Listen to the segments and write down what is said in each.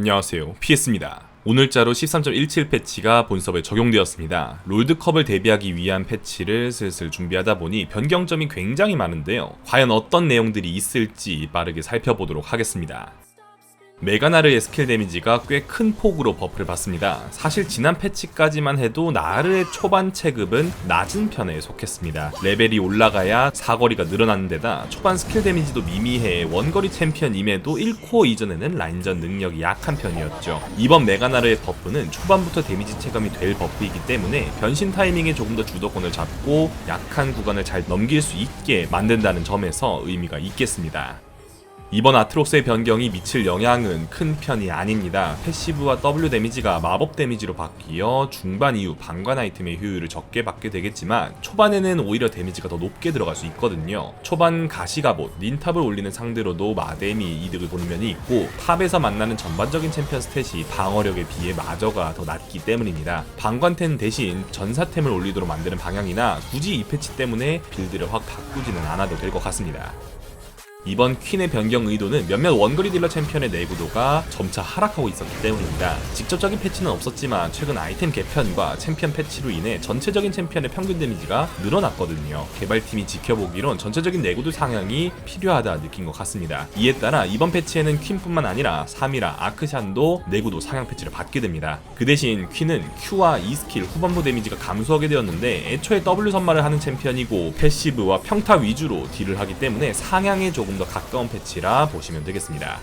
안녕하세요. PS입니다. 오늘자로 13.17 패치가 본섭에 적용되었습니다. 롤드컵을 대비하기 위한 패치를 슬슬 준비하다 보니 변경점이 굉장히 많은데요. 과연 어떤 내용들이 있을지 빠르게 살펴보도록 하겠습니다. 메가나르의 스킬 데미지가 꽤 큰 폭으로 버프를 받습니다. 사실 지난 패치까지만 해도 나르의 초반 체급은 낮은 편에 속했습니다. 레벨이 올라가야 사거리가 늘어나는 데다 초반 스킬 데미지도 미미해 원거리 챔피언임에도 1코어 이전에는 라인전 능력이 약한 편이었죠. 이번 메가나르의 버프는 초반부터 데미지 체감이 될 버프이기 때문에 변신 타이밍에 조금 더 주도권을 잡고 약한 구간을 잘 넘길 수 있게 만든다는 점에서 의미가 있겠습니다. 이번 아트록스의 변경이 미칠 영향은 큰 편이 아닙니다. 패시브와 W 데미지가 마법 데미지로 바뀌어 중반 이후 방관 아이템의 효율을 적게 받게 되겠지만 초반에는 오히려 데미지가 더 높게 들어갈 수 있거든요. 초반 가시가봇, 닌탑을 올리는 상대로도 마뎀이 이득을 보는 면이 있고 탑에서 만나는 전반적인 챔피언 스탯이 방어력에 비해 마저가 더 낮기 때문입니다. 방관템 대신 전사템을 올리도록 만드는 방향이나 굳이 이 패치 때문에 빌드를 확 바꾸지는 않아도 될 것 같습니다. 이번 퀸의 변경 의도는 몇몇 원거리 딜러 챔피언의 내구도가 점차 하락하고 있었기 때문입니다. 직접적인 패치는 없었지만 최근 아이템 개편과 챔피언 패치로 인해 전체적인 챔피언의 평균 데미지가 늘어났거든요. 개발팀이 지켜보기론 전체적인 내구도 상향이 필요하다 느낀 것 같습니다. 이에 따라 이번 패치에는 퀸뿐만 아니라 3이라 아크샨도 내구도 상향 패치를 받게 됩니다. 그 대신 퀸은 Q와 E 스킬 후반부 데미지가 감소하게 되었는데 애초에 W 선마를 하는 챔피언이고 패시브와 평타 위주로 딜을 하기 때문에 상향에 조금 더 가까운 패치라 보시면 되겠습니다.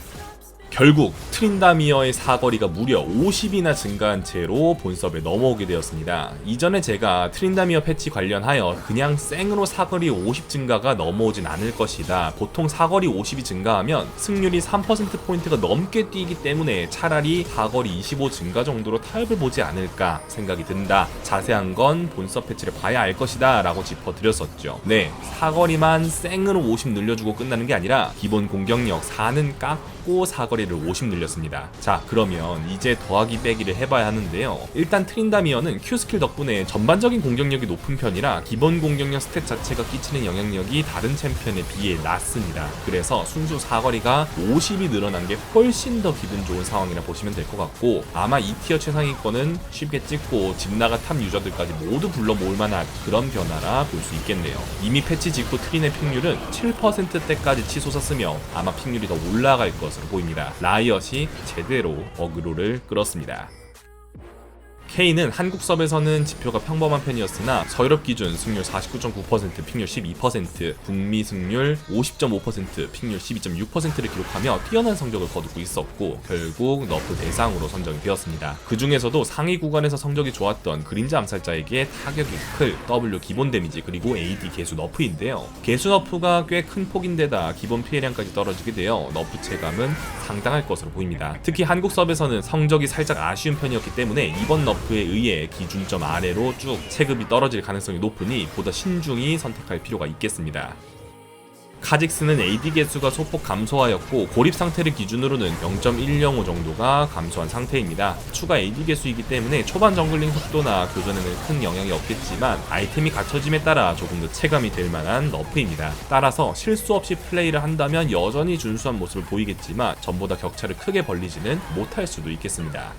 결국 트린다미어의 사거리가 무려 50이나 증가한 채로 본섭에 넘어오게 되었습니다. 이전에 제가 트린다미어 패치 관련하여 그냥 생으로 사거리 50 증가가 넘어오진 않을 것이다. 보통 사거리 50이 증가하면 승률이 3%포인트가 넘게 뛰기 때문에 차라리 사거리 25 증가 정도로 타협을 보지 않을까 생각이 든다. 자세한 건 본섭 패치를 봐야 알 것이다 라고 짚어드렸었죠. 네, 사거리만 생으로 50 늘려주고 끝나는 게 아니라 기본 공격력 4는 깎고 사거리 를 50 늘렸습니다. 자, 그러면 이제 더하기 빼기를 해봐야 하는데요. 일단 트린다미어는 Q 스킬 덕분에 전반적인 공격력이 높은 편이라 기본 공격력 스탯 자체가 끼치는 영향력이 다른 챔피언에 비해 낮습니다. 그래서 순수 사거리가 50이 늘어난 게 훨씬 더 기분 좋은 상황이라 보시면 될 것 같고 아마 2티어 최상위권은 쉽게 찍고 집 나가 탑 유저들까지 모두 불러 모을 만한 그런 변화라 볼 수 있겠네요. 이미 패치 직후 트린의 픽률은 7%대까지 치솟았으며 아마 픽률이 더 올라갈 것으로 보입니다. 라이엇이 제대로 어그로를 끌었습니다. K는 한국 섭에서는 지표가 평범한 편이었으나 서유럽 기준 승률 49.9%, 픽률 12%, 북미 승률 50.5%, 픽률 12.6%를 기록하며 뛰어난 성적을 거두고 있었고 결국 너프 대상으로 선정이 되었습니다. 그 중에서도 상위 구간에서 성적이 좋았던 그림자 암살자에게 타격이 클 W 기본 데미지 그리고 AD 개수 너프인데요. 개수 너프가 꽤 큰 폭인데다 기본 피해량까지 떨어지게 되어 너프 체감은 상당할 것으로 보입니다. 특히 한국 섭에서는 성적이 살짝 아쉬운 편이었기 때문에 이번 너프 에 의해 기준점 아래로 쭉 체급이 떨어질 가능성이 높으니 보다 신중히 선택할 필요가 있겠습니다. 카직스는 AD 개수가 소폭 감소하였고 고립 상태를 기준으로는 0.105 정도가 감소한 상태입니다. 추가 AD 개수이기 때문에 초반 정글링 속도나 교전에는 큰 영향이 없겠지만 아이템이 갖춰짐에 따라 조금 더 체감이 될 만한 너프입니다. 따라서 실수 없이 플레이를 한다면 여전히 준수한 모습을 보이겠지만 전보다 격차를 크게 벌리지는 못할 수도 있겠습니다.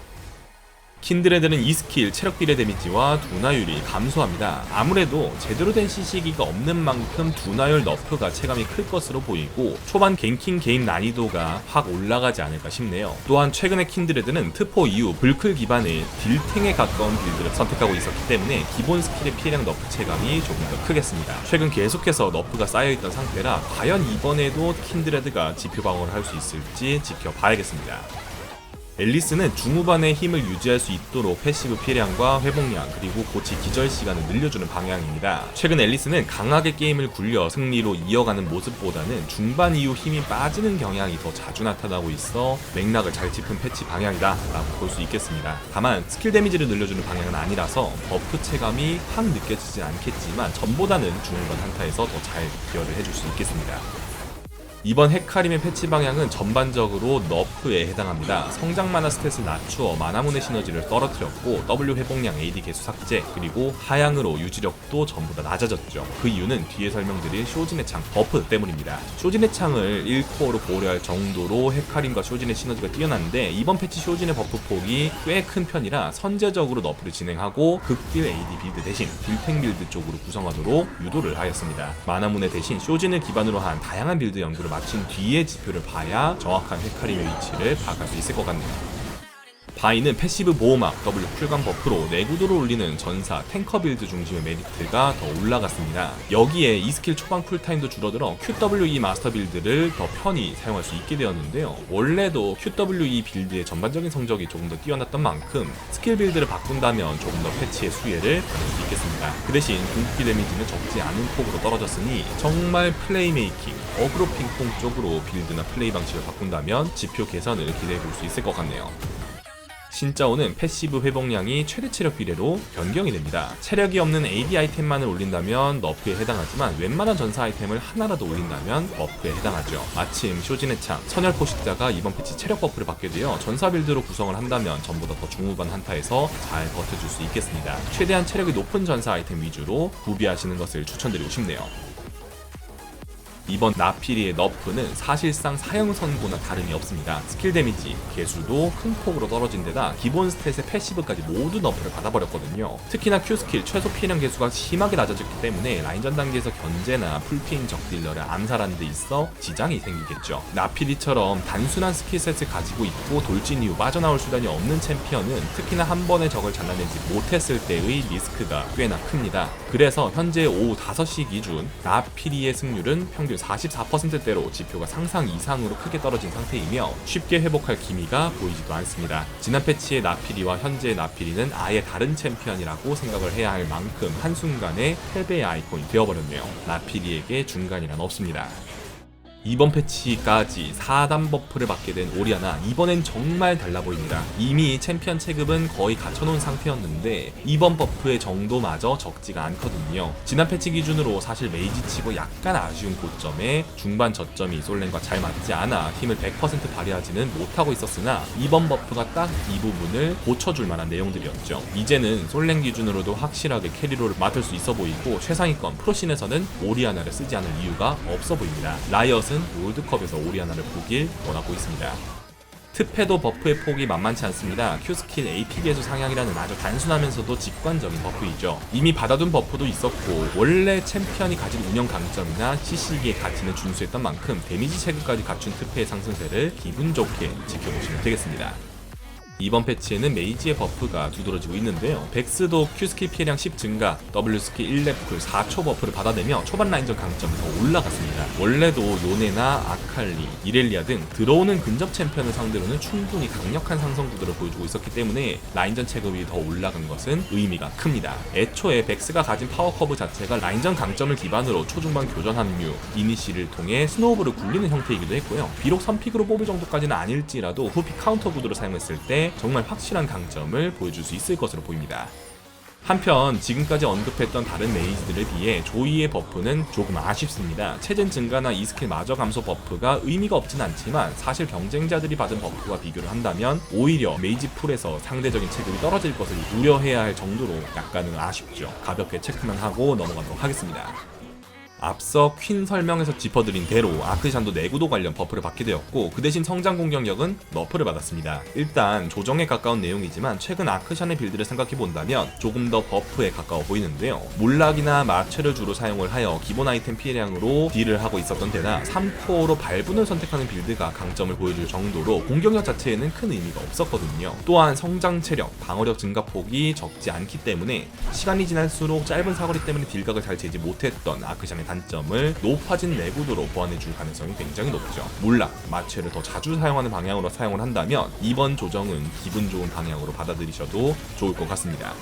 킨드레드는 이 스킬 체력 딜의 데미지와 둔화율이 감소합니다. 아무래도 제대로 된 CC기가 없는 만큼 둔화율 너프가 체감이 클 것으로 보이고 초반 갱킹 게임 난이도가 확 올라가지 않을까 싶네요. 또한 최근에 킨드레드는 트포 이후 불클 기반의 딜탱에 가까운 빌드를 선택하고 있었기 때문에 기본 스킬의 피해량 너프 체감이 조금 더 크겠습니다. 최근 계속해서 너프가 쌓여있던 상태라 과연 이번에도 킨드레드가 지표 방어를 할 수 있을지 지켜봐야겠습니다. 앨리스는 중후반에 힘을 유지할 수 있도록 패시브 피해량과 회복량 그리고 고치 기절 시간을 늘려주는 방향입니다. 최근 앨리스는 강하게 게임을 굴려 승리로 이어가는 모습보다는 중반 이후 힘이 빠지는 경향이 더 자주 나타나고 있어 맥락을 잘 짚은 패치 방향이다 라고 볼 수 있겠습니다. 다만 스킬 데미지를 늘려주는 방향은 아니라서 버프 체감이 확 느껴지진 않겠지만 전보다는 중후반 한타에서 더 잘 기여를 해줄 수 있겠습니다. 이번 헤카림의 패치 방향은 전반적으로 너프에 해당합니다. 성장 마나 스탯을 낮추어 마나문의 시너지를 떨어뜨렸고 W 회복량 AD 개수 삭제 그리고 하향으로 유지력도 전부 다 낮아졌죠. 그 이유는 뒤에 설명드릴 쇼진의 창 버프 때문입니다. 쇼진의 창을 1코어로 고려할 정도로 헤카림과 쇼진의 시너지가 뛰어난데 이번 패치 쇼진의 버프 폭이 꽤 큰 편이라 선제적으로 너프를 진행하고 극딜 AD 빌드 대신 딜탱 빌드 쪽으로 구성하도록 유도를 하였습니다. 마나문의 대신 쇼진을 기반으로 한 다양한 빌드 연구를 마친 뒤에 지표를 봐야 정확한 헤카림의 위치를 파악할 수 있을 것 같네요. 바이는 패시브 보호막 W 쿨감 버프로 내구도를 올리는 전사 탱커 빌드 중심의 메리트가 더 올라갔습니다. 여기에 이 스킬 초반 쿨타임도 줄어들어 QWE 마스터 빌드를 더 편히 사용할 수 있게 되었는데요. 원래도 QWE 빌드의 전반적인 성적이 조금 더 뛰어났던 만큼 스킬 빌드를 바꾼다면 조금 더 패치의 수혜를 받을 수 있겠습니다. 그 대신 궁극기 데미지는 적지 않은 폭으로 떨어졌으니 정말 플레이메이킹, 어그로 핑퐁 쪽으로 빌드나 플레이 방식을 바꾼다면 지표 개선을 기대해 볼 수 있을 것 같네요. 신짜오는 패시브 회복량이 최대 체력 비례로 변경이 됩니다. 체력이 없는 AD 아이템만을 올린다면 너프에 해당하지만 웬만한 전사 아이템을 하나라도 올린다면 버프에 해당하죠. 마침 쇼진의 창, 선열 포식자가 이번 패치 체력 버프를 받게 되어 전사 빌드로 구성을 한다면 전보다 더 중후반 한타에서 잘 버텨줄 수 있겠습니다. 최대한 체력이 높은 전사 아이템 위주로 구비하시는 것을 추천드리고 싶네요. 이번 나피리의 너프는 사실상 사형 선고나 다름이 없습니다. 스킬 데미지, 개수도 큰 폭으로 떨어진 데다 기본 스탯의 패시브까지 모두 너프를 받아버렸거든요. 특히나 Q 스킬 최소 피해량 개수가 심하게 낮아졌기 때문에 라인전 단계에서 견제나 풀피인 적딜러를 암살하는 데 있어 지장이 생기겠죠. 나피리처럼 단순한 스킬셋을 가지고 있고 돌진 이후 빠져나올 수단이 없는 챔피언은 특히나 한 번에 적을 잘라내지 못했을 때의 리스크가 꽤나 큽니다. 그래서 현재 오후 5시 기준 나피리의 승률은 평균 44%대로 지표가 상상 이상으로 크게 떨어진 상태이며 쉽게 회복할 기미가 보이지도 않습니다. 지난 패치의 나피리와 현재의 나피리는 아예 다른 챔피언이라고 생각을 해야 할 만큼 한순간에 패배의 아이콘이 되어버렸네요. 나피리에게 중간이란 없습니다. 이번 패치까지 4단 버프를 받게 된 오리아나 이번엔 정말 달라 보입니다. 이미 챔피언 체급은 거의 갖춰놓은 상태였는데 이번 버프의 정도마저 적지가 않거든요. 지난 패치 기준으로 사실 메이지치고 약간 아쉬운 고점에 중반 저점이 솔랭과 잘 맞지 않아 힘을 100% 발휘하지는 못하고 있었으나 이번 버프가 딱 이 부분을 고쳐줄 만한 내용들이었죠. 이제는 솔랭 기준으로도 확실하게 캐리로를 맡을 수 있어 보이고 최상위권 프로신에서는 오리아나를 쓰지 않을 이유가 없어 보입니다. 라이엇 은 롤드컵에서 오리아나를 보길 원하고 있습니다. 특패도 버프의 폭이 만만치 않습니다. Q스킬 AP 개수 상향이라는 아주 단순하면서도 직관적인 버프이죠. 이미 받아둔 버프도 있었고 원래 챔피언이 가진 운영 강점이나 CC기의 가치는 준수했던 만큼 데미지 체급까지 갖춘 특패의 상승세를 기분 좋게 지켜보시면 되겠습니다. 이번 패치에는 메이지의 버프가 두드러지고 있는데요. 백스도 Q스킬 피해량 10 증가, W스킬 1렙 쿨 4초 버프를 받아내며 초반 라인전 강점이 더 올라갔습니다. 원래도 요네나 아칼리, 이렐리아 등 들어오는 근접 챔피언을 상대로는 충분히 강력한 상성 구도를 보여주고 있었기 때문에 라인전 체급이 더 올라간 것은 의미가 큽니다. 애초에 백스가 가진 파워 커브 자체가 라인전 강점을 기반으로 초중반 교전 합류, 이니시를 통해 스노우볼을 굴리는 형태이기도 했고요. 비록 선픽으로 뽑을 정도까지는 아닐지라도 후픽 카운터 구도를 사용했을 때 정말 확실한 강점을 보여줄 수 있을 것으로 보입니다. 한편 지금까지 언급했던 다른 메이지들에 비해 조이의 버프는 조금 아쉽습니다. 체전 증가나 이 스킬 마저 감소 버프가 의미가 없진 않지만 사실 경쟁자들이 받은 버프와 비교를 한다면 오히려 메이지 풀에서 상대적인 체급이 떨어질 것을 우려해야 할 정도로 약간은 아쉽죠. 가볍게 체크만 하고 넘어가도록 하겠습니다. 앞서 퀸 설명에서 짚어드린 대로 아크샨도 내구도 관련 버프를 받게 되었고 그 대신 성장 공격력은 너프를 받았습니다. 일단 조정에 가까운 내용이지만 최근 아크샨의 빌드를 생각해 본다면 조금 더 버프에 가까워 보이는데요. 몰락이나 마취를 주로 사용을 하여 기본 아이템 피해량으로 딜을 하고 있었던 데다 3코어로 발분을 선택하는 빌드가 강점을 보여줄 정도로 공격력 자체에는 큰 의미가 없었거든요. 또한 성장 체력, 방어력 증가 폭이 적지 않기 때문에 시간이 지날수록 짧은 사거리 때문에 딜각을 잘 재지 못했던 아크샨의 단점을 높아진 내구도로 보완해 줄 가능성이 굉장히 높죠. 몰락, 마취를 더 자주 사용하는 방향으로 사용을 한다면 이번 조정은 기분 좋은 방향으로 받아들이셔도 좋을 것 같습니다.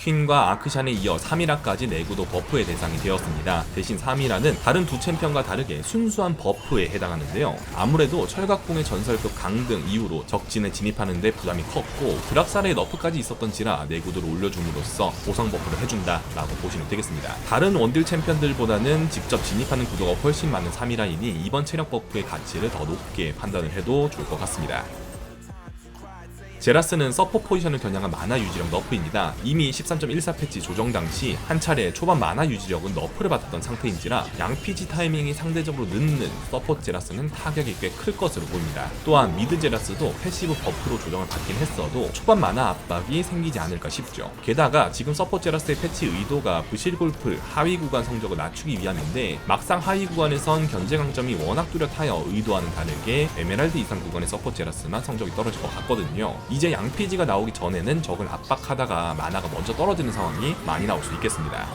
퀸과 아크샨에 이어 3이라까지 내구도 버프의 대상이 되었습니다. 대신 3이라는 다른 두 챔피언과 다르게 순수한 버프에 해당하는데요. 아무래도 철갑궁의 전설급 강등 이후로 적진에 진입하는데 부담이 컸고 드락살의 너프까지 있었던지라 내구도를 올려줌으로써 보상 버프를 해준다 라고 보시면 되겠습니다. 다른 원딜 챔피언들보다는 직접 진입하는 구도가 훨씬 많은 3이라이니 이번 체력 버프의 가치를 더 높게 판단을 해도 좋을 것 같습니다. 제라스는 서포 포지션을 겨냥한 만화 유지력 너프입니다. 이미 13.14 패치 조정 당시 한 차례 초반 만화 유지력은 너프를 받았던 상태인지라 양피지 타이밍이 상대적으로 늦는 서포 제라스는 타격이 꽤 클 것으로 보입니다. 또한 미드 제라스도 패시브 버프로 조정을 받긴 했어도 초반 만화 압박이 생기지 않을까 싶죠. 게다가 지금 서포 제라스의 패치 의도가 부실 골프 하위 구간 성적을 낮추기 위함인데 막상 하위 구간에선 견제 강점이 워낙 뚜렷하여 의도와는 다르게 에메랄드 이상 구간의 서포 제라스만 성적이 떨어질 것 같거든요. 이제 양피지가 나오기 전에는 적을 압박하다가 만화가 먼저 떨어지는 상황이 많이 나올 수 있겠습니다.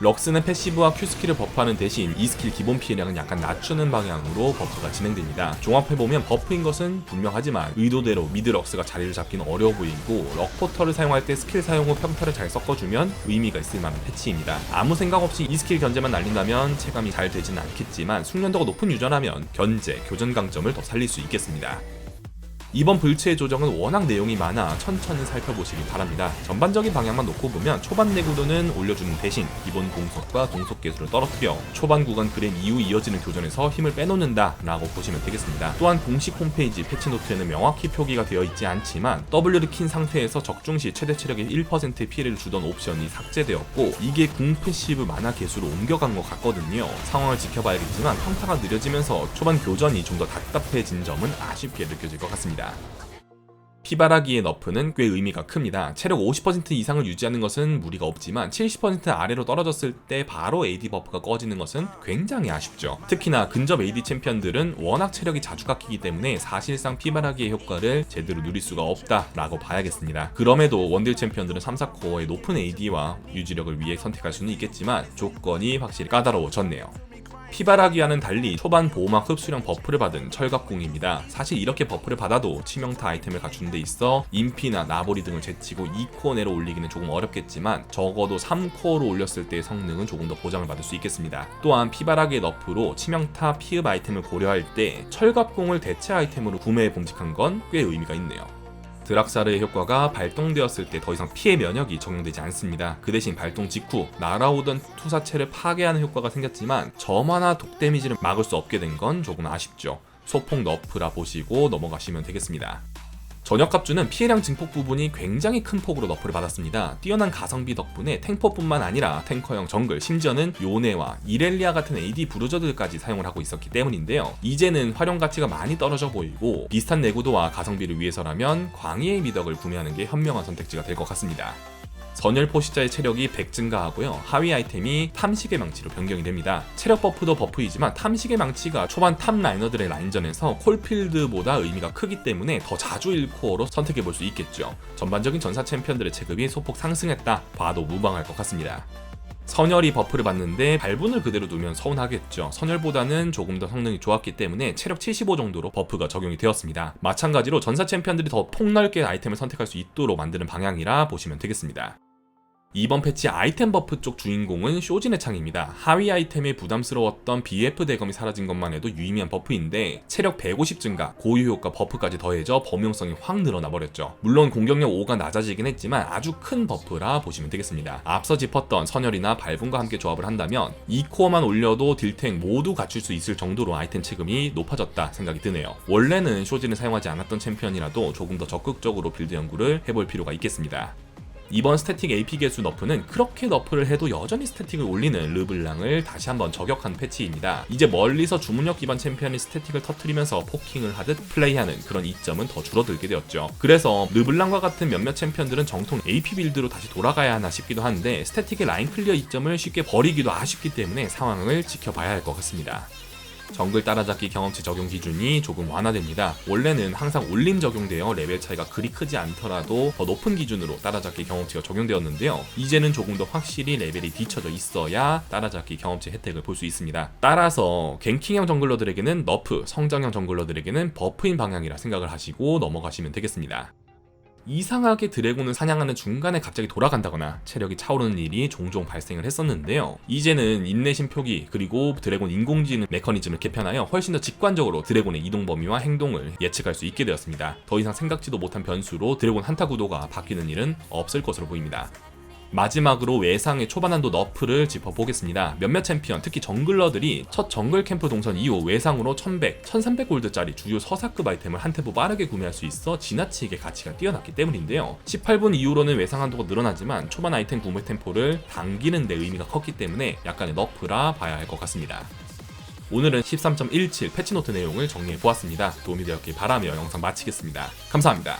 럭스는 패시브와 Q 스킬을 버프하는 대신 이 스킬 기본 피해량은 약간 낮추는 방향으로 버프가 진행됩니다. 종합해보면 버프인 것은 분명하지만 의도대로 미드 럭스가 자리를 잡기는 어려워 보이고 럭포터를 사용할 때 스킬 사용 후 평타를 잘 섞어주면 의미가 있을 만한 패치입니다. 아무 생각 없이 이 스킬 견제만 날린다면 체감이 잘 되지는 않겠지만 숙련도가 높은 유저라면 견제, 교전 강점을 더 살릴 수 있겠습니다. 이번 불치의 조정은 워낙 내용이 많아 천천히 살펴보시기 바랍니다. 전반적인 방향만 놓고 보면 초반 내구도는 올려주는 대신 기본 공속과 동속 개수를 떨어뜨려 초반 구간 그램 이후 이어지는 교전에서 힘을 빼놓는다 라고 보시면 되겠습니다. 또한 공식 홈페이지 패치노트에는 명확히 표기가 되어 있지 않지만 W를 킨 상태에서 적중시 최대 체력의 1%의 피해를 주던 옵션이 삭제되었고 이게 궁 패시브 만화 개수로 옮겨간 것 같거든요. 상황을 지켜봐야겠지만 평타가 느려지면서 초반 교전이 좀 더 답답해진 점은 아쉽게 느껴질 것 같습니다. 피바라기의 너프는 꽤 의미가 큽니다. 체력 50% 이상을 유지하는 것은 무리가 없지만 70% 아래로 떨어졌을 때 바로 AD 버프가 꺼지는 것은 굉장히 아쉽죠. 특히나 근접 AD 챔피언들은 워낙 체력이 자주 깎이기 때문에 사실상 피바라기의 효과를 제대로 누릴 수가 없다라고 봐야겠습니다. 그럼에도 원딜 챔피언들은 3, 4코어의 높은 AD와 유지력을 위해 선택할 수는 있겠지만 조건이 확실히 까다로워졌네요. 피바라기와는 달리 초반 보호막 흡수량 버프를 받은 철갑궁입니다. 사실 이렇게 버프를 받아도 치명타 아이템을 갖추는 데 있어 인피나 나보리 등을 제치고 2코어 내로 올리기는 조금 어렵겠지만 적어도 3코어로 올렸을 때의 성능은 조금 더 보장을 받을 수 있겠습니다. 또한 피바라기의 너프로 치명타 피흡 아이템을 고려할 때 철갑궁을 대체 아이템으로 구매해 봄직한 건 꽤 의미가 있네요. 드락사르의 효과가 발동되었을 때 더 이상 피해 면역이 적용되지 않습니다. 그 대신 발동 직후 날아오던 투사체를 파괴하는 효과가 생겼지만 저만화 독 데미지를 막을 수 없게 된 건 조금 아쉽죠. 소폭 너프라 보시고 넘어가시면 되겠습니다. 전역 갑주는 피해량 증폭 부분이 굉장히 큰 폭으로 너프를 받았습니다. 뛰어난 가성비 덕분에 탱퍼뿐만 아니라 탱커형 정글, 심지어는 요네와 이렐리아 같은 AD 브루저들까지 사용을 하고 있었기 때문인데요. 이제는 활용 가치가 많이 떨어져 보이고 비슷한 내구도와 가성비를 위해서라면 광희의 미덕을 구매하는 게 현명한 선택지가 될 것 같습니다. 선열 포 시자의 체력이 100 증가하고요. 하위 아이템이 탐식의 망치로 변경이 됩니다. 체력 버프도 버프이지만 탐식의 망치가 초반 탑 라이너들의 라인전에서 콜필드보다 의미가 크기 때문에 더 자주 1코어로 선택해 볼 수 있겠죠. 전반적인 전사 챔피언들의 체급이 소폭 상승했다 봐도 무방할 것 같습니다. 선열이 버프를 받는데 발분을 그대로 두면 서운하겠죠. 선열보다는 조금 더 성능이 좋았기 때문에 체력 75 정도로 버프가 적용이 되었습니다. 마찬가지로 전사 챔피언들이 더 폭넓게 아이템을 선택할 수 있도록 만드는 방향이라 보시면 되겠습니다. 이번 패치 아이템 버프 쪽 주인공은 쇼진의 창입니다. 하위 아이템에 부담스러웠던 BF 대검이 사라진 것만 해도 유의미한 버프인데 체력 150 증가, 고유 효과 버프까지 더해져 범용성이 확 늘어나 버렸죠. 물론 공격력 5가 낮아지긴 했지만 아주 큰 버프라 보시면 되겠습니다. 앞서 짚었던 선열이나 발분과 함께 조합을 한다면 2코어만 올려도 딜탱 모두 갖출 수 있을 정도로 아이템 체급이 높아졌다 생각이 드네요. 원래는 쇼진을 사용하지 않았던 챔피언이라도 조금 더 적극적으로 빌드 연구를 해볼 필요가 있겠습니다. 이번 스태틱 AP 개수 너프는 그렇게 너프를 해도 여전히 스태틱을 올리는 르블랑을 다시 한번 저격한 패치입니다. 이제 멀리서 주문력 기반 챔피언이 스태틱을 터트리면서 포킹을 하듯 플레이하는 그런 이점은 더 줄어들게 되었죠. 그래서 르블랑과 같은 몇몇 챔피언들은 정통 AP 빌드로 다시 돌아가야 하나 싶기도 한데 스태틱의 라인 클리어 이점을 쉽게 버리기도 아쉽기 때문에 상황을 지켜봐야 할 것 같습니다. 정글 따라잡기 경험치 적용 기준이 조금 완화됩니다. 원래는 항상 올림 적용되어 레벨 차이가 그리 크지 않더라도 더 높은 기준으로 따라잡기 경험치가 적용되었는데요. 이제는 조금 더 확실히 레벨이 뒤쳐져 있어야 따라잡기 경험치 혜택을 볼 수 있습니다. 따라서 갱킹형 정글러들에게는 너프, 성장형 정글러들에게는 버프인 방향이라 생각을 하시고 넘어가시면 되겠습니다. 이상하게 드래곤을 사냥하는 중간에 갑자기 돌아간다거나 체력이 차오르는 일이 종종 발생을 했었는데요. 이제는 인내심 표기 그리고 드래곤 인공지능 메커니즘을 개편하여 훨씬 더 직관적으로 드래곤의 이동 범위와 행동을 예측할 수 있게 되었습니다. 더 이상 생각지도 못한 변수로 드래곤 한타 구도가 바뀌는 일은 없을 것으로 보입니다. 마지막으로 외상의 초반 한도 너프를 짚어보겠습니다. 몇몇 챔피언, 특히 정글러들이 첫 정글 캠프 동선 이후 외상으로 1100, 1300골드짜리 주요 서사급 아이템을 한 템포 빠르게 구매할 수 있어 지나치게 가치가 뛰어났기 때문인데요. 18분 이후로는 외상 한도가 늘어나지만 초반 아이템 구매 템포를 당기는 데 의미가 컸기 때문에 약간의 너프라 봐야 할 것 같습니다. 오늘은 13.17 패치노트 내용을 정리해 보았습니다. 도움이 되었길 바라며 영상 마치겠습니다. 감사합니다.